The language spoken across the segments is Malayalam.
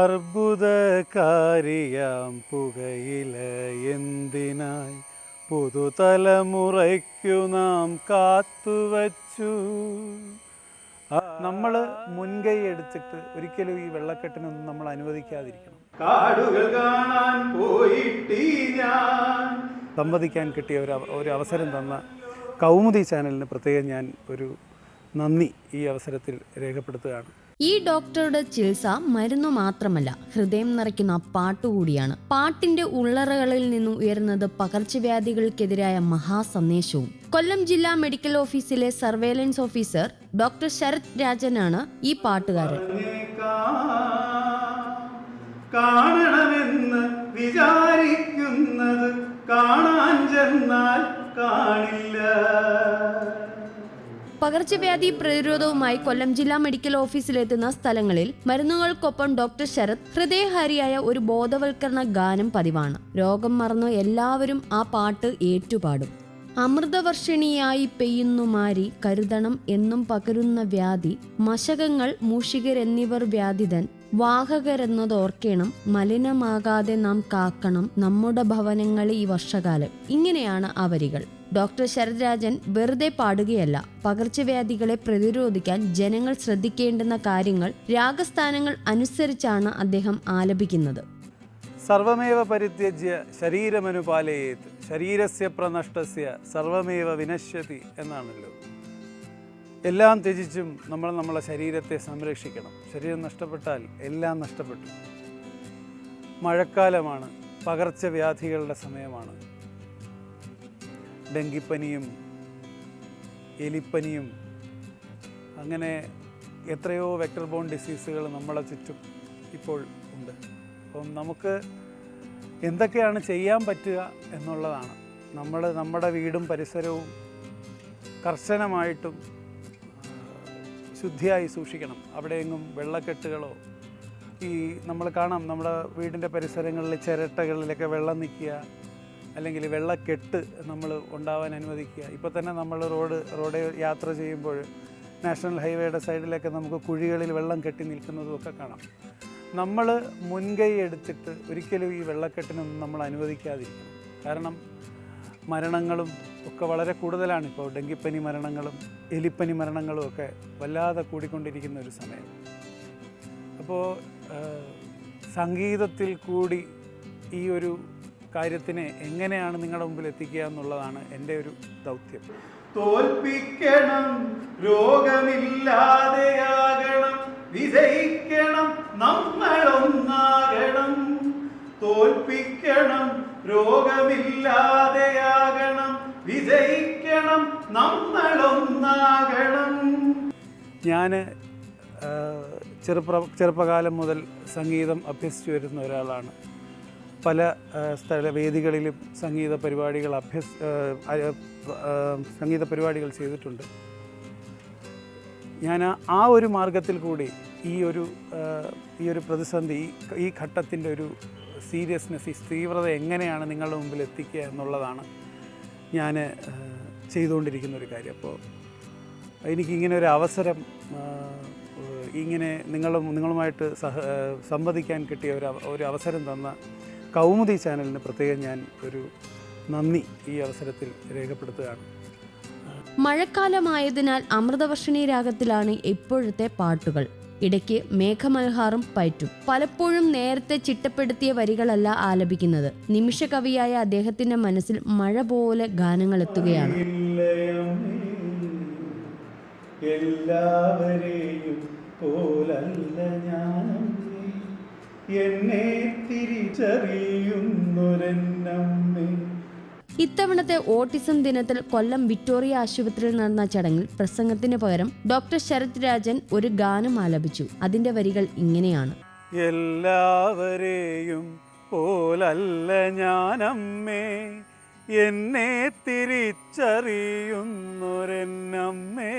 അർബുദകാരിയാം പുകയില എന്തിനായി പുതുതലമുറയ്ക്കു നാം കാത്തുവച്ചു? നമ്മൾ മുൻകൈ എടുത്തിട്ട് ഒരിക്കലും ഈ വെള്ളക്കെട്ടിനൊന്നും നമ്മൾ അനുവദിക്കാതിരിക്കണം. കാടുകൾ കാണാൻ പോയിട്ടീ ഞാൻ. സംവദിക്കാൻ കിട്ടിയ ഒരു ഒരു അവസരം തന്ന കൗമുദി ചാനലിന് പ്രത്യേകം ഞാൻ ഒരു നന്ദി ഈ അവസരത്തിൽ രേഖപ്പെടുത്തുകയാണ്. ഈ ഡോക്ടറുടെ ചികിത്സ മരുന്നു മാത്രമല്ല ഹൃദയം നിറയ്ക്കുന്ന പാട്ടുകൂടിയാണ്. പാട്ടിന്റെ ഉള്ളറകളിൽ നിന്നും ഉയരുന്നത് പകർച്ചവ്യാധികൾക്കെതിരായ മഹാസന്ദേശവും. കൊല്ലം ജില്ലാ മെഡിക്കൽ ഓഫീസിലെ സർവേലൻസ് ഓഫീസർ ഡോക്ടർ ശരത് രാജനാണ് ഈ പാട്ടുകാരൻ. കാണണമെന്ന് വിചാരിക്കുന്നത് കാണാൻ ചെന്നാൽ കാണില്ല. പകർച്ചവ്യാധി പ്രതിരോധവുമായി കൊല്ലം ജില്ലാ മെഡിക്കൽ ഓഫീസിലെത്തുന്ന സ്ഥലങ്ങളിൽ മരുന്നുകൾക്കൊപ്പം ഡോക്ടർ ശരത് ഹൃദയഹാരിയായ ഒരു ബോധവൽക്കരണ ഗാനം പതിവാണ്. രോഗം മറന്നു എല്ലാവരും ആ പാട്ട് ഏറ്റുപാടും. അമൃതവർഷിണിയായി പെയ്യുന്നു മാരി കരുതണം എന്നും പകരുന്ന വ്യാധി മശകങ്ങൾ മൂഷികരെന്നിവർ വ്യാധിതൻ വാഹകരെന്നതോർക്കണം മലിനമാകാതെ നാം കാക്കണം നമ്മുടെ ഭവനങ്ങളെ ഈ വർഷകാലം. ഇങ്ങനെയാണ് ആ വരികൾ. ഡോക്ടർ ശരത്രാജൻ വെറുതെ പാടുകയല്ല. പകർച്ചവ്യാധികളെ പ്രതിരോധിക്കാൻ ജനങ്ങൾ ശ്രദ്ധിക്കേണ്ടുന്ന കാര്യങ്ങൾ രാഗസ്ഥാനങ്ങൾ അനുസരിച്ചാണ് അദ്ദേഹം ആലപിക്കുന്നത്. സർവമേവ പരിത്യജ്യ ശരീരമനുപാലയേത് ശരീരസ്യ പ്രനഷ്ടസ്യ സർവമേവ വിനശ്യതി എന്നാണല്ലോ. എല്ലാം ത്യജിച്ചും നമ്മൾ നമ്മളെ ശരീരത്തെ സംരക്ഷിക്കണം. ശരീരം നഷ്ടപ്പെട്ടാൽ എല്ലാം നഷ്ടപ്പെട്ടു. മഴക്കാലമാണ് പകർച്ചവ്യാധികളുടെ സമയമാണ്. ഡെങ്കിപ്പനിയും എലിപ്പനിയും അങ്ങനെ എത്രയോ വെക്ടർ ബോൺ ഡിസീസുകൾ നമ്മളെ ചുറ്റും ഇപ്പോൾ ഉണ്ട്. അപ്പം നമുക്ക് എന്തൊക്കെയാണ് ചെയ്യാൻ പറ്റുക എന്നുള്ളതാണ്. നമ്മൾ നമ്മുടെ വീടും പരിസരവും കർശനമായിട്ടും ശുദ്ധിയായി സൂക്ഷിക്കണം. അവിടെയെങ്ങും വെള്ളക്കെട്ടുകളോ ഈ നമ്മൾ കാണാം നമ്മുടെ വീടിന്റെ പരിസരങ്ങളിൽ ചിരട്ടകളിലൊക്കെ വെള്ളം നിൽക്കുക അല്ലെങ്കിൽ വെള്ളക്കെട്ട് നമ്മൾ ഉണ്ടാവാൻ അനുവദിക്കുക. ഇപ്പോൾ തന്നെ നമ്മൾ റോഡ് റോഡ് യാത്ര ചെയ്യുമ്പോൾ നാഷണൽ ഹൈവേയുടെ സൈഡിലൊക്കെ നമുക്ക് കുഴികളിൽ വെള്ളം കെട്ടി നിൽക്കുന്നതും ഒക്കെ കാണാം. നമ്മൾ മുൻകൈ എടുത്തിട്ട് ഒരിക്കലും ഈ വെള്ളക്കെട്ടിനൊന്നും നമ്മൾ അനുവദിക്കാതിരിക്കും കാരണം മരണങ്ങളും ഒക്കെ വളരെ കൂടുതലാണ് ഇപ്പോൾ. ഡെങ്കിപ്പനി മരണങ്ങളും എലിപ്പനി മരണങ്ങളും ഒക്കെ വല്ലാതെ കൂടിക്കൊണ്ടിരിക്കുന്ന ഒരു സമയം. അപ്പോൾ സംഗീതത്തിൽ കൂടി ഈ ഒരു കാര്യത്തിനെ എങ്ങനെയാണ് നിങ്ങളുടെ മുമ്പിൽ എത്തിക്കുക എന്നുള്ളതാണ് എന്റെ ഒരു ദൗത്യം. തോൽപ്പിക്കണം രോഗമില്ലാതെയാകണം വിജയിക്കണം നമ്മളൊന്നാകണം. തോൽപ്പിക്കണം രോഗമില്ലാതെയാകണം വിജയിക്കണം നമ്മളൊന്നാകണം. ഞാൻ ചെറുപ്പ ചെറുപ്പകാലം മുതൽ സംഗീതം അഭ്യസിച്ചു വരുന്ന ഒരാളാണ്. പല സ്ഥല വേദികളിലും സംഗീത പരിപാടികൾ അഭ്യസ് സംഗീത പരിപാടികൾ ചെയ്തിട്ടുണ്ട്. ഞാൻ ആ- ഒരു മാർഗത്തിൽ കൂടി ഈ ഒരു ഈ ഒരു പ്രതിസന്ധി ഈ ഘട്ടത്തിന്റെ ഒരു സീരിയസ്നെസ് ഈ തീവ്രത എങ്ങനെയാണ് നിങ്ങളുടെ മുമ്പിൽ എത്തിക്കുക എന്നുള്ളതാണ് ഞാൻ ചെയ്തുകൊണ്ടിരിക്കുന്ന ഒരു കാര്യം. അപ്പോൾ എനിക്കിങ്ങനെ ഒരു അവസരം ഇങ്ങനെ നിങ്ങളും നിങ്ങളുമായിട്ട് സഹ സംവദിക്കാൻ കിട്ടിയ ഒരു ഒരു അവസരം തന്ന കൗമുദി ചാനലിന് പ്രത്യേകം ഞാൻ ഒരു നന്ദി ഈ അവസരത്തിൽ രേഖപ്പെടുത്തുകയാണ്. മഴക്കാലമായതിനാൽ അമൃതവർഷിണി രാഗത്തിലാണ് ഇപ്പോഴത്തെ പാട്ടുകൾ. ഇടയ്ക്ക് മേഘമൽഹാറും പയറ്റും. പലപ്പോഴും നേരത്തെ ചിട്ടപ്പെടുത്തിയ വരികളല്ല ആലപിക്കുന്നത്. നിമിഷകവിയായ അദ്ദേഹത്തിന്റെ മനസ്സിൽ മഴ പോലെ ഗാനങ്ങൾ എത്തുകയാണ്. എല്ലാവരെയും പോലല്ല ഞാനമ്മേ എന്നെ തിരിച്ചറിയുന്നൊരെന്നമ്മേ. ഇത്തവണത്തെ ഓട്ടിസം ദിനത്തിൽ കൊല്ലം വിക്ടോറിയ ആശുപത്രിയിൽ നടന്ന ചടങ്ങിൽ പ്രസംഗത്തിന് പകരം ഡോക്ടർ ശരത് രാജൻ ഒരു ഗാനം ആലപിച്ചു. അതിന്റെ വരികൾ ഇങ്ങനെയാണ്. എല്ലാവരെയും പോലല്ല ഞാനമ്മേ. എന്നെ തിരിച്ചറിയുന്നൊരെന്നമ്മേ.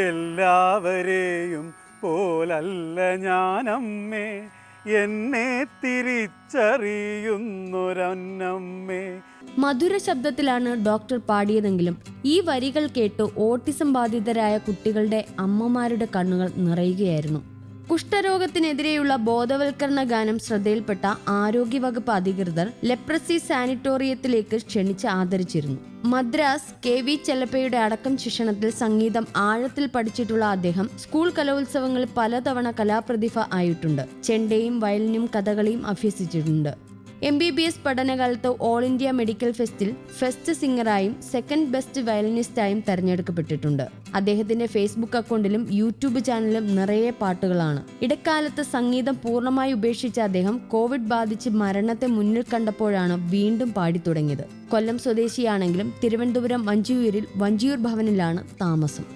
എല്ലാവരെയും പോലല്ല ഞാനമ്മേ. എന്നെ തിരിച്ചറിയുന്നൊരന്നമ്മേ. മധുര ശബ്ദത്തിലാണ് ഡോക്ടർ പാടിയതെങ്കിലും ഈ വരികൾ കേട്ട് ഓട്ടിസം ബാധിതരായ കുട്ടികളുടെ അമ്മമാരുടെ കണ്ണുകൾ നിറയുകയായിരുന്നു. കുഷ്ഠരോഗത്തിനെതിരെയുള്ള ബോധവൽക്കരണ ഗാനം ശ്രദ്ധയിൽപ്പെട്ട ആരോഗ്യവകുപ്പ് അധികൃതർ ലെപ്രസി സാനിറ്റോറിയത്തിലേക്ക് ക്ഷണിച്ച് ആദരിച്ചിരുന്നു. മദ്രാസ് കെ വി ചെല്ലപ്പയുടെ അടക്കം ശിക്ഷണത്തിൽ സംഗീതം ആഴത്തിൽ പഠിച്ചിട്ടുള്ള അദ്ദേഹം സ്കൂൾ കലോത്സവങ്ങളിൽ പലതവണ കലാപ്രതിഭ ആയിട്ടുണ്ട്. ചെണ്ടയും വയലിനും കഥകളിയും അഭ്യസിച്ചിട്ടുണ്ട്. എം ബി ബി എസ് പഠനകാലത്ത് ഓൾ ഇന്ത്യ മെഡിക്കൽ ഫെസ്റ്റിൽ ഫെസ്റ്റ് സിംഗറായും സെക്കൻഡ് ബെസ്റ്റ് വയലിനിസ്റ്റായും തെരഞ്ഞെടുക്കപ്പെട്ടിട്ടുണ്ട്. അദ്ദേഹത്തിന്റെ ഫേസ്ബുക്ക് അക്കൗണ്ടിലും യൂട്യൂബ് ചാനലിലും നിറയെ പാട്ടുകളാണ്. ഇടക്കാലത്ത് സംഗീതം പൂർണമായി ഉപേക്ഷിച്ച അദ്ദേഹം കോവിഡ് ബാധിച്ച് മരണത്തെ മുന്നിൽ കണ്ടപ്പോഴാണ് വീണ്ടും പാടി തുടങ്ങിയത് കൊല്ലം സ്വദേശിയാണെങ്കിലും തിരുവനന്തപുരം വഞ്ചിയൂരിൽ വഞ്ചിയൂർ ഭവനിലാണ് താമസം.